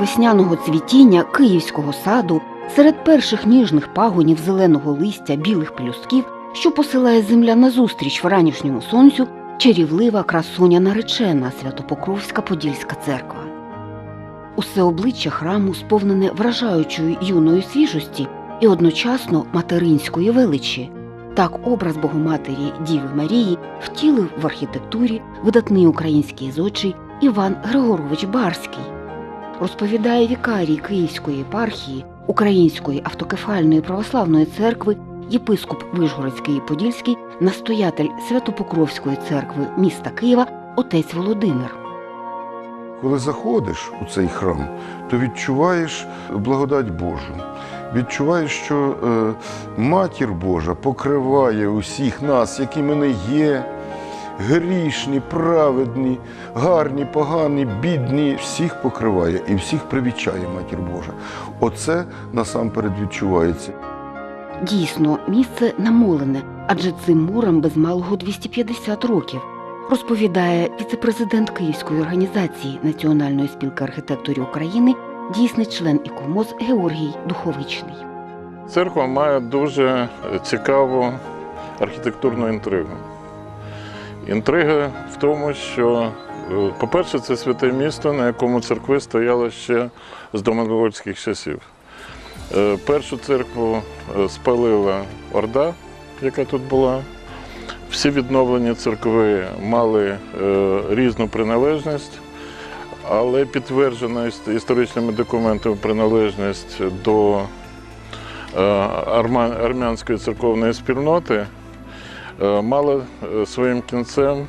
Весняного цвітіння київського саду, серед перших ніжних пагонів зеленого листя білих пелюстків, що посилає земля назустріч вранішньому сонцю, чарівлива красуня наречена Святопокровська Подільська церква. Усе обличчя храму сповнене вражаючої юної свіжості і одночасно материнської величі. Так образ Богоматері Діви Марії втілив в архітектурі видатний український зодчий Іван Григорович Барський. Розповідає вікарій Київської єпархії Української автокефальної православної церкви, єпископ Вишгородський і Подільський, настоятель Святопокровської церкви міста Києва, отець Володимир. Коли заходиш у цей храм, то відчуваєш благодать Божу. Відчуваєш, що е, матір Божа покриває усіх нас, які ми не є, грішні, праведні, гарні, погані, бідні, всіх покриває і всіх привічає матір Божа. Оце насамперед відчувається. Дійсно, місце намолене, адже цим мурам без малого 250 років, розповідає віцепрезидент Київської організації Національної спілки архітекторів України, дійсний член ІКОМОЗ Георгій Духовичний. Церква має дуже цікаву архітектурну інтригу. Інтрига в тому, що, е, по-перше, це святе місто, на якому церкви стояло ще з домонгольських часів. Е, Першу церкву е, спалила Орда, яка тут була. Всі відновлені церкви мали різну приналежність, але підтверджена історичними документами приналежність до армянської церковної спільноти мала е, своїм кінцем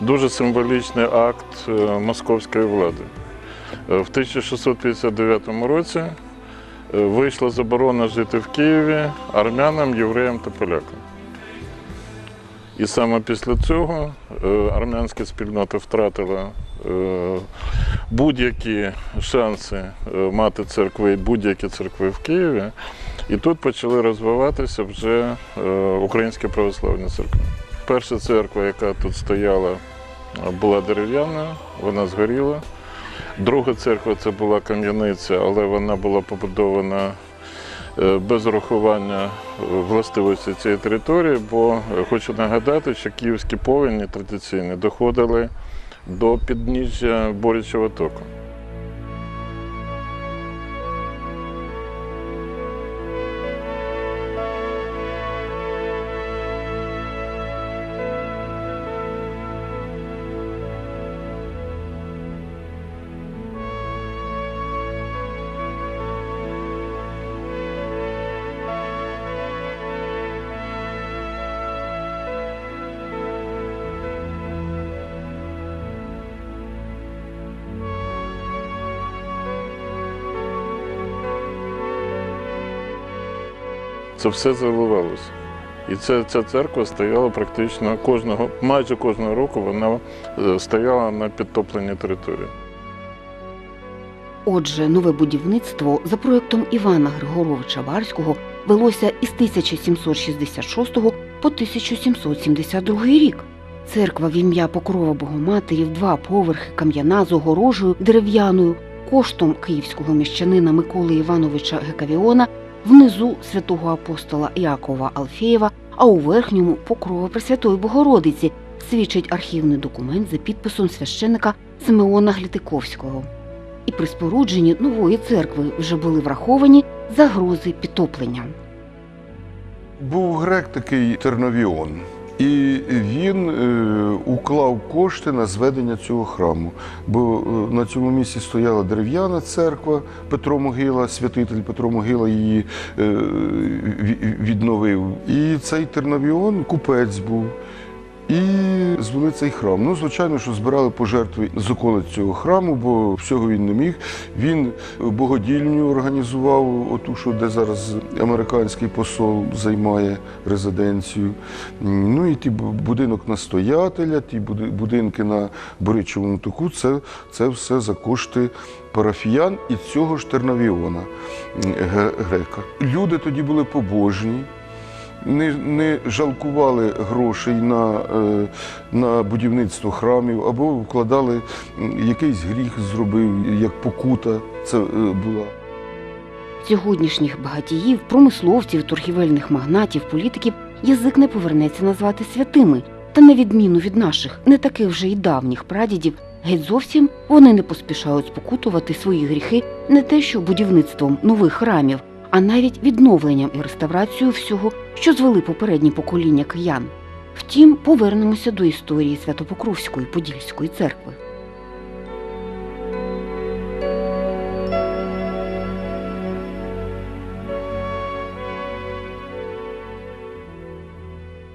дуже символічний акт е, московської влади. Е, В 1659 році е, вийшла заборона жити в Києві армянам, євреям та полякам. І саме після цього е, армянська спільнота втратила е, будь-які шанси е, мати церкви, будь-які церкви в Києві. І тут почали розвиватися вже е, українські православні церкви. Перша церква, яка тут стояла, е, була дерев'яна, вона згоріла. Друга церква це була кам'яниця, але вона була побудована е, без урахування властивості цієї території, бо хочу нагадати, що київські повені традиційні доходили до підніжжя Борячого току. Це все заливалося. І ця, ця церква стояла практично кожного, майже кожного року вона е, стояла на підтопленій території. Отже, нове будівництво за проєктом Івана Григоровича Барського велося із 1766 по 1772 рік. Церква в ім'я Покрова Богоматері в два поверхи кам'яна з огорожею дерев'яною коштом київського міщанина Миколи Івановича Гекавіона внизу святого апостола Іакова Алфєєва, а у верхньому покрова Пресвятої Богородиці свідчить архівний документ за підписом священика Симеона Глітиковського. І при спорудженні нової церкви вже були враховані загрози підтоплення. Був грек такий Терновіон, і він е, уклав кошти на зведення цього храму. Бо е, на цьому місці стояла дерев'яна церква Петро Могила, святитель Петро Могила її е, відновив. І цей Терновіон купець був. І звели цей храм. Ну, звичайно, що збирали пожертви з околиць цього храму, бо всього він не міг. Він богодільню організував, оту, що де зараз американський посол займає резиденцію. Ну і ті будинок настоятеля, ті будинки на Боричевому току, це, це все за кошти парафіян і цього ж Тернавіона грека. Люди тоді були побожні. Не, не жалкували грошей на, е, на будівництво храмів, або вкладали якийсь гріх зробив, як покута це е, була. Сьогоднішніх багатіїв, промисловців, торгівельних магнатів, політиків язик не повернеться назвати святими. Та на відміну від наших, не таких вже й давніх прадідів, геть зовсім вони не поспішають спокутувати свої гріхи не те, що будівництвом нових храмів, а навіть відновленням і реставрацією всього, що звели попередні покоління киян. Втім, повернемося до історії Святопокровської Подільської церкви.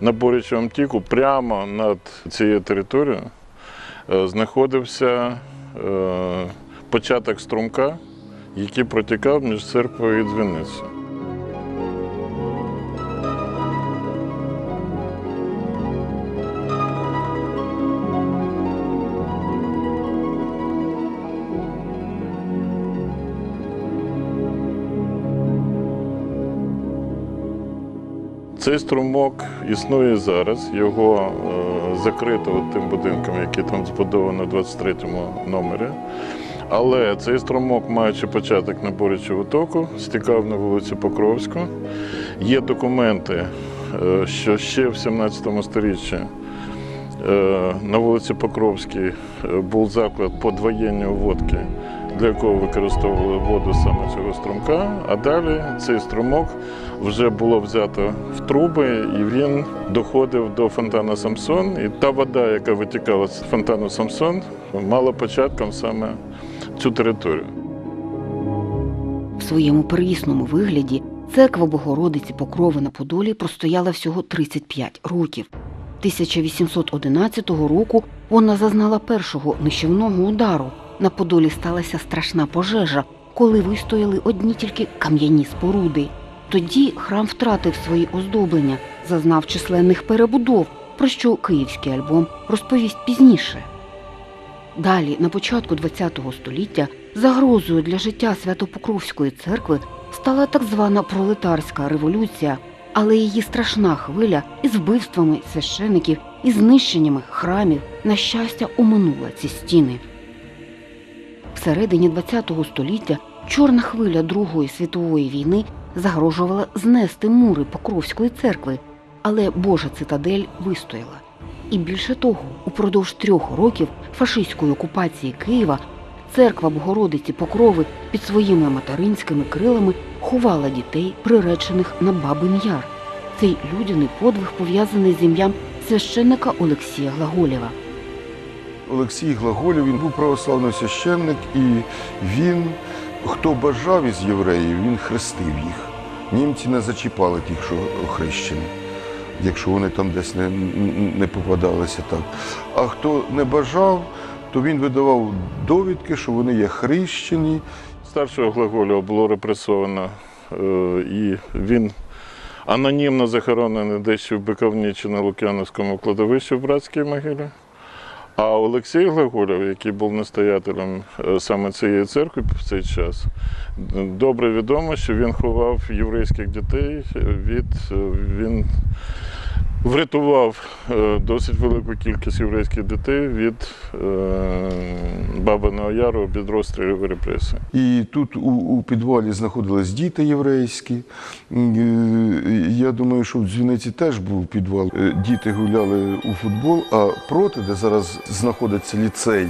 На Боричому Тіку прямо над цією територією е, знаходився е, початок струмка, який протікав між церквою і дзвіницею. Цей струмок існує зараз. Його е, закрито тим будинком, який там збудовано в 23-му номері. Але цей струмок, маючи початок на Боричеву току, стікав на вулицю Покровську. Є документи, е, що ще в 17 сторіччі е, на вулиці Покровській е, був заклад подвоєння водки, для якого використовували воду саме цього струмка. А далі цей струмок вже було взято в труби, і він доходив до фонтану Самсон. І та вода, яка витікала з фонтану Самсон, мала початком саме цю територію. В своєму первісному вигляді церква Богородиці Покрови на Подолі простояла всього 35 років. 1811 року вона зазнала першого нищівного удару. На Подолі сталася страшна пожежа, коли вистояли одні тільки кам'яні споруди. Тоді храм втратив свої оздоблення, зазнав численних перебудов, про що київський альбом розповість пізніше. Далі, на початку ХХ століття, загрозою для життя Святопокровської церкви стала так звана пролетарська революція, але її страшна хвиля із вбивствами священиків і знищеннями храмів, на щастя, оминула ці стіни. Всередині ХХ століття чорна хвиля Другої світової війни загрожувала знести мури Покровської церкви, але Божа цитадель вистояла. І більше того, упродовж трьох років фашистської окупації Києва церква Богородиці Покрови під своїми материнськими крилами ховала дітей, приречених на Бабин Яр. Цей людяний подвиг пов'язаний з ім'ям священника Олексія Глаголєва. Олексій Глаголєв, він був православний священник, і він, хто бажав із євреїв, він хрестив їх. Німці не зачіпали тих, що хрещені, якщо вони там десь не, не попадалися так. А хто не бажав, то він видавав довідки, що вони є хрещені. Старшого Глаголєва було репресовано, е, і він анонімно захоронений десь в Биковні чи на Лук'яновському кладовищі в братській могилі. А Олексій Глаголєв, який був настоятелем е, саме цієї церкви в цей час, добре відомо, що він ховав єврейських дітей від е, він врятував е, досить велику кількість єврейських дітей від е, Бабиного Яру від розстрілів і репресій. І тут у, у підвалі знаходились діти єврейські. Е, Я думаю, що в дзвіниці теж був підвал. Діти гуляли у футбол, а проти, де зараз знаходиться ліцей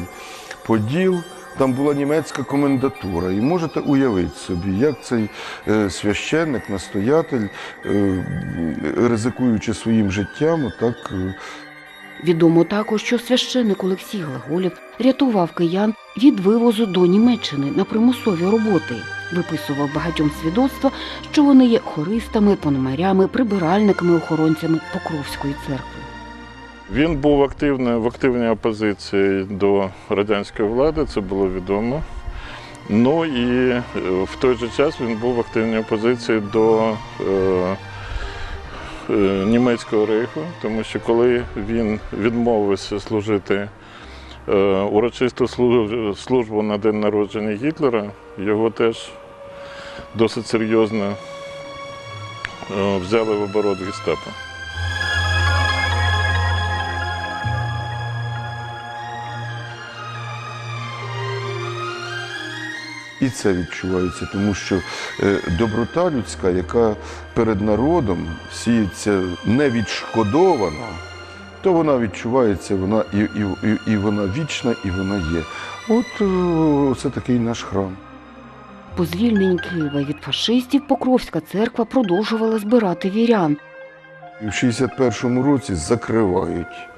Поділ, там була німецька комендатура. І можете уявити собі, як цей е, священник, настоятель, е, ризикуючи своїм життям, так е, Відомо також, що священник Олексій Глаголєв рятував киян від вивозу до Німеччини на примусові роботи, виписував багатьом свідоцтва, що вони є хористами, пономарями, прибиральниками, охоронцями Покровської церкви. Він був активний, в активній опозиції до радянської влади, це було відомо. Ну і е, в той же час він був в активній опозиції до е, е, німецького рейху, тому що коли він відмовився служити е, урочисту службу, на день народження Гітлера, його теж досить серйозно е, взяли в оборот гестапо. І це відчувається, тому що е, доброта людська, яка перед народом сіється невідшкодовано, то вона відчувається, вона і, і, і, і вона вічна, і вона є. От е, це такий наш храм. По звільненні Києва від фашистів Покровська церква продовжувала збирати вірян. В 61-му році закривають.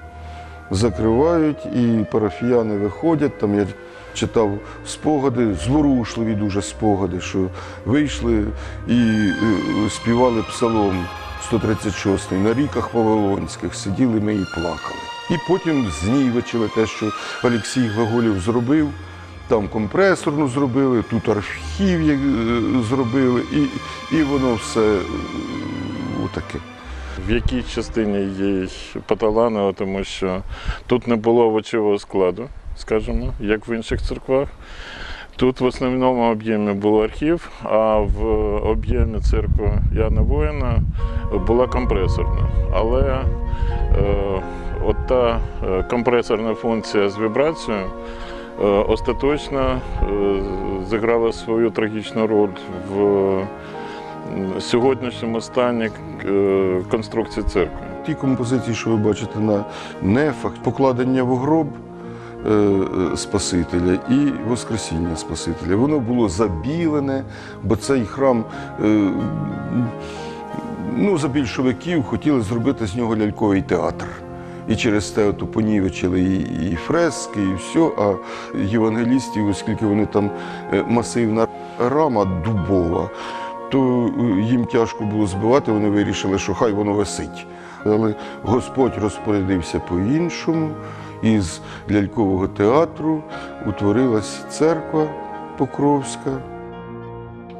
Закривають, і парафіяни виходять. Там я читав спогади, зворушливі дуже спогади, що вийшли і е, співали псалом 136 на ріках Вавилонських, сиділи ми і плакали. І потім знівечили те, що Олексій Глаголєв зробив. Там компресорну зробили, тут архів е, зробили, і, і воно все е, отаке. В якій частині є паталани, тому що тут не було овочевого складу, скажімо, як в інших церквах. Тут в основному об'ємі був архів, а в об'ємі церкви Яна Воїна була компресорна. Але е, от та е, компресорна функція з вібрацією е, остаточно е, зіграла свою трагічну роль в сьогоднішньому стані е, конструкції церкви. Ті композиції, що ви бачите на нефах, покладення в гроб е, е, Спасителя і Воскресіння Спасителя. Воно було забілене, бо цей храм ну, за більшовиків хотіли зробити з нього ляльковий театр. І через те понівечили і, і фрески, і все. А євангелістів, оскільки вони там масивна рама дубова, то е, їм тяжко було збивати, вони вирішили, що хай воно висить. Але Господь розпорядився по-іншому, і з лялькового театру утворилась церква Покровська.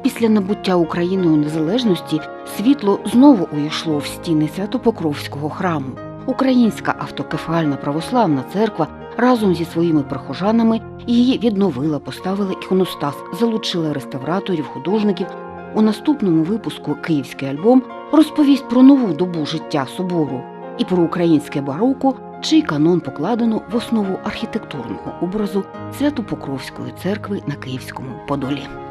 Після набуття Україною незалежності світло знову увійшло в стіни Свято-Покровського храму. Українська автокефальна православна церква разом зі своїми прихожанами її відновила, поставила іконостас, залучила реставраторів, художників. У наступному випуску Київський альбом розповість про нову добу життя собору і про українське бароко, чий канон покладено в основу архітектурного образу Свято-Покровської церкви на Київському Подолі.